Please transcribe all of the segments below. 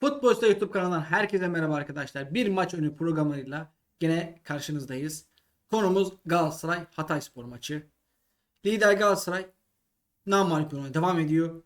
Futbol Usta YouTube kanalından herkese merhaba arkadaşlar. Bir maç önü programlarıyla gene karşınızdayız. Konumuz Galatasaray Hatayspor maçı. Lider Galatasaray namalip devam ediyor.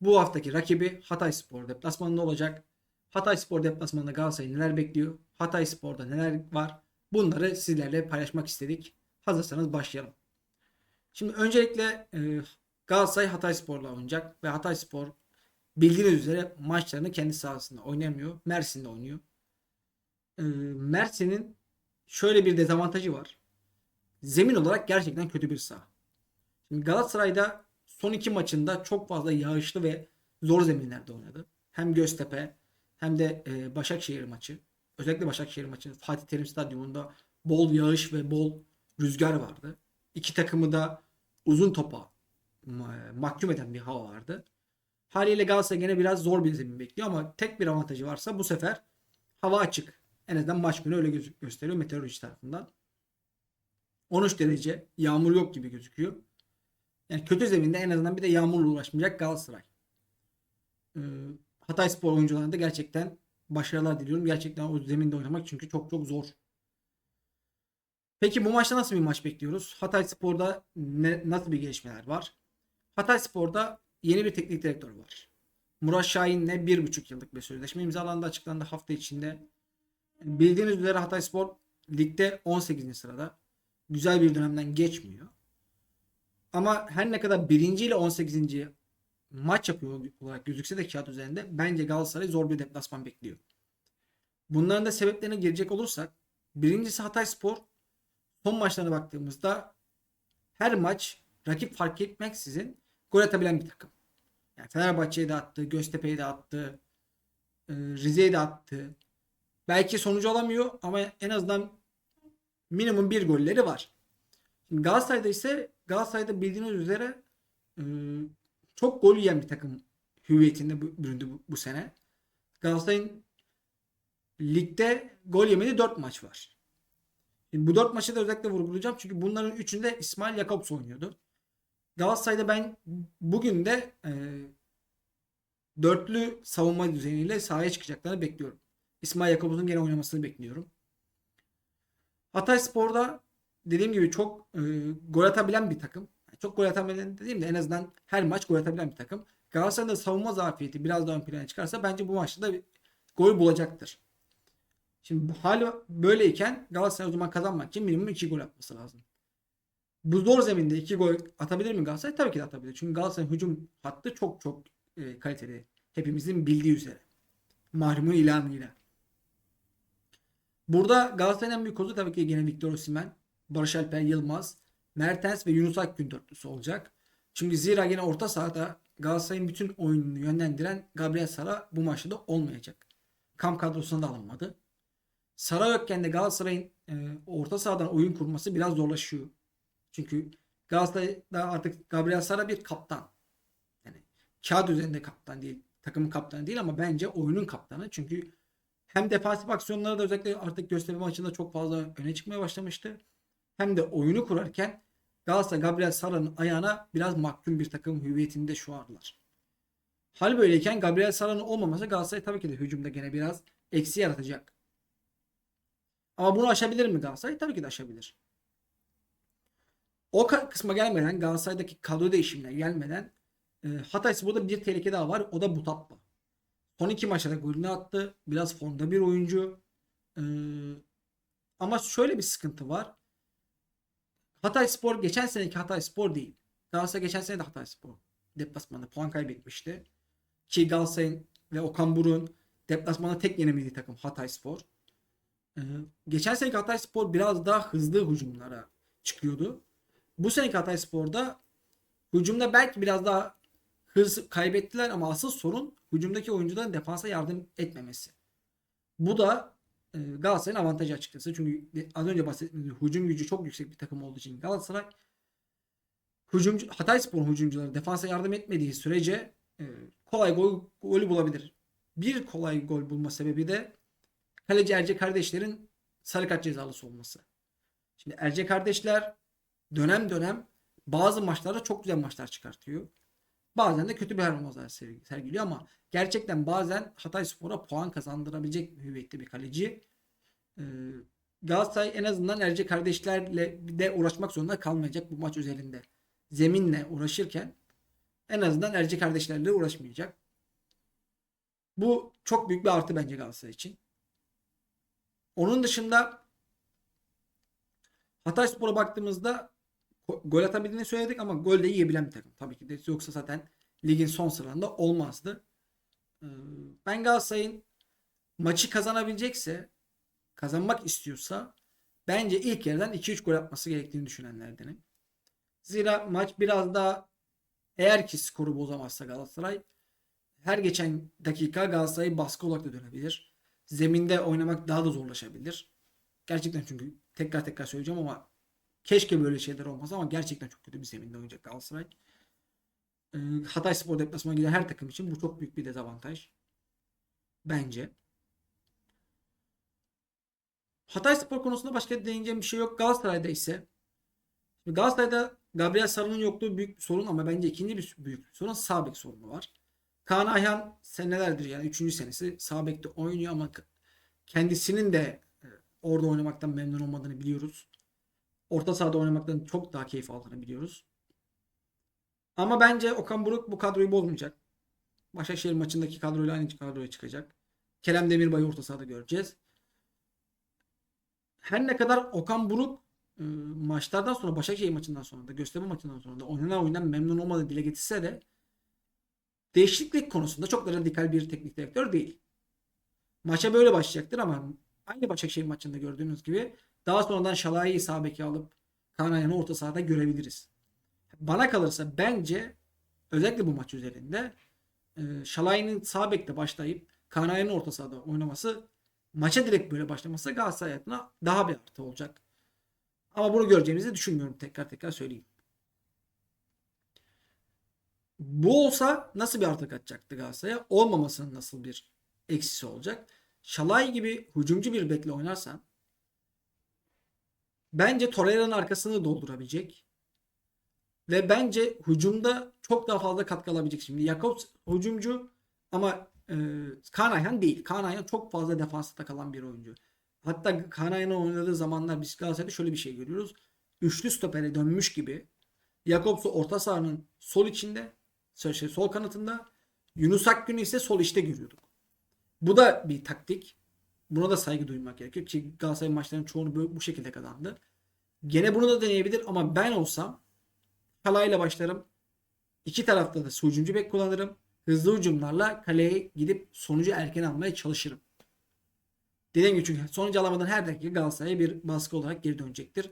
Bu haftaki rakibi Hatayspor deplasmanında olacak. Hatayspor deplasmanında Galatasaray neler bekliyor? Hatayspor'da neler var? Bunları sizlerle paylaşmak istedik. Hazırsanız başlayalım. Şimdi öncelikle e, Galatasaray Hatayspor'la oynayacak ve Hatayspor bildiğiniz üzere maçlarını kendi sahasında oynamıyor. Mersin'de oynuyor. Ee, Mersin'in şöyle bir dezavantajı var. Zemin olarak gerçekten kötü bir saha. Şimdi Galatasaray'da son iki maçında çok fazla yağışlı ve zor zeminlerde oynadı. Hem Göztepe hem de e, Başakşehir maçı. Özellikle Başakşehir maçı Fatih Terim Stadyumunda bol yağış ve bol rüzgar vardı. İki takımı da uzun topa ma- mahkum eden bir hava vardı. Haliyle Galatasaray gene biraz zor bir zemin bekliyor ama tek bir avantajı varsa bu sefer hava açık. En azından maç günü öyle gösteriyor meteoroloji tarafından. 13 derece yağmur yok gibi gözüküyor. Yani kötü zeminde en azından bir de yağmurla uğraşmayacak Galatasaray. Ee, Hatayspor oyuncularına da gerçekten başarılar diliyorum. Gerçekten o zeminde oynamak çünkü çok çok zor. Peki bu maçta nasıl bir maç bekliyoruz? Hatayspor'da ne, nasıl bir gelişmeler var? Hatayspor'da yeni bir teknik direktör var. Murat Şahin'le bir buçuk yıllık bir sözleşme imzalandı açıklandı hafta içinde. Bildiğiniz üzere Hatayspor ligde 18. sırada. Güzel bir dönemden geçmiyor. Ama her ne kadar birinci ile 18. maç yapıyor olarak gözükse de kağıt üzerinde bence Galatasaray zor bir deplasman bekliyor. Bunların da sebeplerine girecek olursak birincisi Hatayspor son maçlarına baktığımızda her maç rakip fark etmeksizin gol atabilen bir takım. Yani Fenerbahçe'ye de attı, Göztepe'ye de attı, e, Rize'ye de attı. Belki sonucu alamıyor ama en azından minimum bir golleri var. Şimdi Galatasaray'da ise Galatasaray'da bildiğiniz üzere e, çok gol yiyen bir takım hüviyetinde büründü bu, bu sene. Galatasaray'ın ligde gol yemediği 4 maç var. Şimdi bu 4 maçı da özellikle vurgulayacağım çünkü bunların üçünde İsmail Jakobs oynuyordu. Galatasaray'da ben bugün de e, dörtlü savunma düzeniyle sahaya çıkacaklarını bekliyorum. İsmail Yakup'un gene oynamasını bekliyorum. Hatayspor'da dediğim gibi çok e, gol atabilen bir takım. Çok gol atabilen dediğim de en azından her maç gol atabilen bir takım. Galatasaray'ın da savunma zafiyeti biraz daha ön plana çıkarsa bence bu maçta da gol bulacaktır. Şimdi bu hali böyleyken Galatasaray o zaman kazanmak için minimum 2 gol atması lazım. Bu zor zeminde 2 gol atabilir mi Galatasaray? Tabii ki de atabilir. Çünkü Galatasaray'ın hücum hattı çok çok e, kaliteli. Hepimizin bildiği üzere. Mahrumun ilanıyla. Burada Galatasaray'ın en büyük kozu tabii ki yine Victor Osimhen, Barış Alper Yılmaz, Mertens ve Yunus Akgün dörtlüsü olacak. Çünkü zira yine orta sahada Galatasaray'ın bütün oyununu yönlendiren Gabriel Sara bu maçta da olmayacak. Kamp kadrosuna da alınmadı. Sara yokken de Galatasaray'ın e, orta sahadan oyun kurması biraz zorlaşıyor. Çünkü Galatasaray'da artık Gabriel Sara bir kaptan. Yani kağıt üzerinde kaptan değil. Takımın kaptanı değil ama bence oyunun kaptanı. Çünkü hem defansif aksiyonları da özellikle artık Göztepe maçında çok fazla öne çıkmaya başlamıştı. Hem de oyunu kurarken Galatasaray Gabriel Sara'nın ayağına biraz mahkum bir takım hüviyetinde şu aralar. Hal böyleyken Gabriel Sara'nın olmaması Galatasaray tabii ki de hücumda gene biraz eksi yaratacak. Ama bunu aşabilir mi Galatasaray? Tabii ki de aşabilir. O kısma gelmeden Galatasaray'daki kadro değişimine gelmeden e, Hatayspor'da bir tehlike daha var. O da Butatba. Son iki maçta da golünü attı. Biraz formda bir oyuncu. E, ama şöyle bir sıkıntı var. Hatayspor geçen seneki Hatayspor değil. Galatasaray geçen sene de Hatayspor deplasmanda puan kaybetmişti. Ki Galatasaray'ın ve Okan Buruk'un deplasmanda tek yenemediği takım Hatayspor. Ee, geçen seneki Hatayspor biraz daha hızlı hücumlara çıkıyordu. Bu seneki Hatayspor'da hücumda belki biraz daha hız kaybettiler ama asıl sorun hücumdaki oyuncuların defansa yardım etmemesi. Bu da e, Galatasaray'ın avantajı açıkçası. Çünkü az önce bahsettiğim hücum gücü çok yüksek bir takım olduğu için Galatasaray hücumcu Hatayspor'un hücumcuları defansa yardım etmediği sürece e, kolay gol golü bulabilir. Bir kolay gol bulma sebebi de kaleci Erce kardeşlerin sarı kart cezalısı olması. Şimdi Erce kardeşler dönem dönem bazı maçlarda çok güzel maçlar çıkartıyor. Bazen de kötü bir performanslar sergi- sergiliyor ama gerçekten bazen Hatay Spor'a puan kazandırabilecek hüviyette bir kaleci. Ee, Galatasaray en azından Erce kardeşlerle de uğraşmak zorunda kalmayacak bu maç özelinde. Zeminle uğraşırken en azından Erce kardeşlerle uğraşmayacak. Bu çok büyük bir artı bence Galatasaray için. Onun dışında Hatay Spor'a baktığımızda gol atabildiğini söyledik ama gol de yiyebilen bir takım. Tabii ki de yoksa zaten ligin son sıralarında olmazdı. Ee, Ben Galatasaray'ın maçı kazanabilecekse kazanmak istiyorsa bence ilk yerden 2-3 gol atması gerektiğini düşünenlerdenim. Zira maç biraz daha eğer ki skoru bozamazsa Galatasaray her geçen dakika Galatasaray baskı olarak da dönebilir. Zeminde oynamak daha da zorlaşabilir. Gerçekten çünkü tekrar tekrar söyleyeceğim ama keşke böyle şeyler olmasa ama gerçekten çok kötü bir zeminde oynayacak Galatasaray. Ee, Hatay Spor deplasmana giden her takım için bu çok büyük bir dezavantaj. Bence. Hatay Spor konusunda başka değineceğim bir şey yok. Galatasaray'da ise Galatasaray'da Gabriel Sarı'nın yokluğu büyük bir sorun ama bence ikinci bir büyük bir sorun sağ bek sorunu var. Kaan Ayhan senelerdir yani 3. senesi sağ bekte oynuyor ama kendisinin de e, orada oynamaktan memnun olmadığını biliyoruz. Orta sahada oynamaktan çok daha keyif aldığını biliyoruz. Ama bence Okan Buruk bu kadroyu bozmayacak. Başakşehir maçındaki kadroyla aynı kadroya çıkacak. Kerem Demirbay'ı orta sahada göreceğiz. Her ne kadar Okan Buruk e, maçlardan sonra Başakşehir maçından sonra da Göztepe maçından sonra da oynanan oyundan memnun olmadığı dile getirse de değişiklik konusunda çok da radikal bir teknik direktör değil. Maça böyle başlayacaktır ama aynı Başakşehir maçında gördüğümüz gibi daha sonradan Şalay'ı sağ alıp Kaan Ayhan'ı orta sahada görebiliriz. Bana kalırsa bence özellikle bu maç üzerinde e, Şalay'ın sağ bekte başlayıp Kaan Ayhan'ın orta sahada oynaması maça direkt böyle başlaması Galatasaray adına daha bir artı olacak. Ama bunu göreceğimizi düşünmüyorum tekrar tekrar söyleyeyim. Bu olsa nasıl bir artı katacaktı Galatasaray'a? Olmamasının nasıl bir eksisi olacak? Şalay gibi hücumcu bir bekle oynarsan bence Torreira'nın arkasını doldurabilecek ve bence hücumda çok daha fazla katkı alabilecek. Şimdi Jakobs hücumcu ama e, Kaan değil. Kaan çok fazla defansta kalan bir oyuncu. Hatta Kaan oynadığı zamanlar biz Galatasaray'da şöyle bir şey görüyoruz. Üçlü stopere dönmüş gibi Jakobs'u orta sahanın sol içinde şey, sol kanatında Yunus Akgün'ü ise sol içte görüyorduk. Bu da bir taktik. Buna da saygı duymak gerekiyor ki Galatasaray maçlarının çoğunu bu, bu şekilde kazandı. Gene bunu da deneyebilir ama ben olsam Kalayla başlarım. İki tarafta da hücumcu bek kullanırım. Hızlı hücumlarla kaleye gidip sonucu erken almaya çalışırım. Dediğim gibi çünkü sonucu alamadan her dakika Galatasaray'a bir baskı olarak geri dönecektir.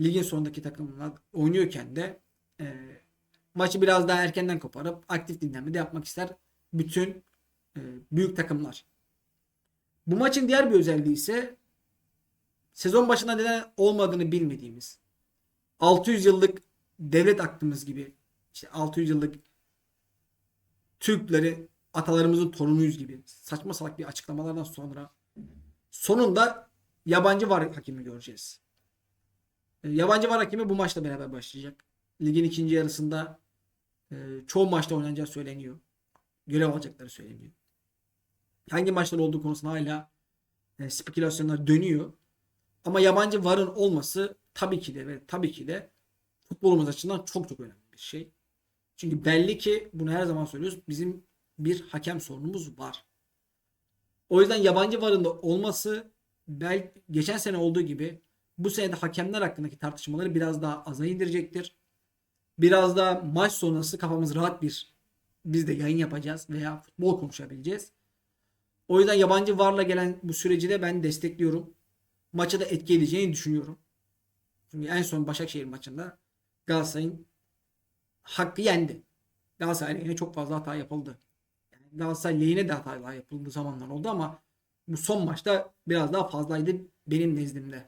Ligin sonundaki takımlar oynuyorken de e, maçı biraz daha erkenden koparıp aktif dinlenme de yapmak ister bütün e, büyük takımlar. Bu maçın diğer bir özelliği ise sezon başında neden olmadığını bilmediğimiz 600 yıllık devlet aklımız gibi işte 600 yıllık Türkleri atalarımızın torunuyuz gibi saçma salak bir açıklamalardan sonra sonunda yabancı var hakimi göreceğiz. E, yabancı var hakimi bu maçla beraber başlayacak. Ligin ikinci yarısında e, çoğu maçta oynanacağı söyleniyor. Görev alacakları söyleniyor. Hangi maçlar olduğu konusunda hala e, spekülasyonlar dönüyor. Ama yabancı varın olması tabii ki de ve tabii ki de futbolumuz açısından çok çok önemli bir şey. Çünkü belli ki bunu her zaman söylüyoruz. Bizim bir hakem sorunumuz var. O yüzden yabancı varın da olması belki geçen sene olduğu gibi bu sene de hakemler hakkındaki tartışmaları biraz daha aza indirecektir. Biraz daha maç sonrası kafamız rahat bir biz de yayın yapacağız veya futbol konuşabileceğiz. O yüzden yabancı varla gelen bu süreci de ben destekliyorum. Maça da etki edeceğini düşünüyorum. Çünkü en son Başakşehir maçında Galatasaray'ın hakkı yendi. Galatasaray lehine çok fazla hata yapıldı. Yani Galatasaray lehine de hatalar yapıldığı zamanlar oldu ama bu son maçta biraz daha fazlaydı benim nezdimde.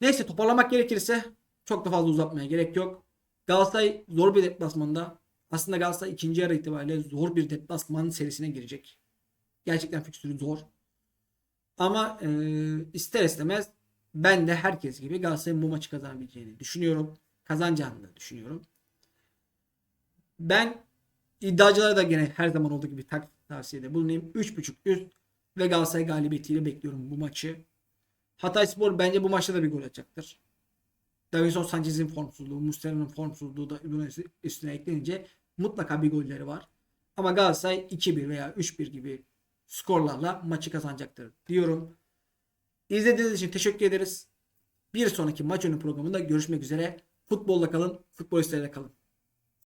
Neyse toparlamak gerekirse çok da fazla uzatmaya gerek yok. Galatasaray zor bir deplasmanda aslında Galatasaray ikinci yarı itibariyle zor bir deplasman serisine girecek. Gerçekten fikstürü zor. Ama e, ister istemez ben de herkes gibi Galatasaray'ın bu maçı kazanabileceğini düşünüyorum. Kazanacağını da düşünüyorum. Ben iddiacılara da gene her zaman olduğu gibi tak tavsiyede bulunayım. 3.5 üst ve Galatasaray galibiyetiyle bekliyorum bu maçı. Hatayspor bence bu maçta da bir gol atacaktır. Davinson Sanchez'in formsuzluğu, Muslera'nın formsuzluğu da bunun üstüne eklenince mutlaka bir golleri var. Ama Galatasaray 2-1 veya 3-1 gibi skorlarla maçı kazanacaktır diyorum. İzlediğiniz için teşekkür ederiz. Bir sonraki maç önü programında görüşmek üzere. Futbolla kalın, futbolistlerle kalın.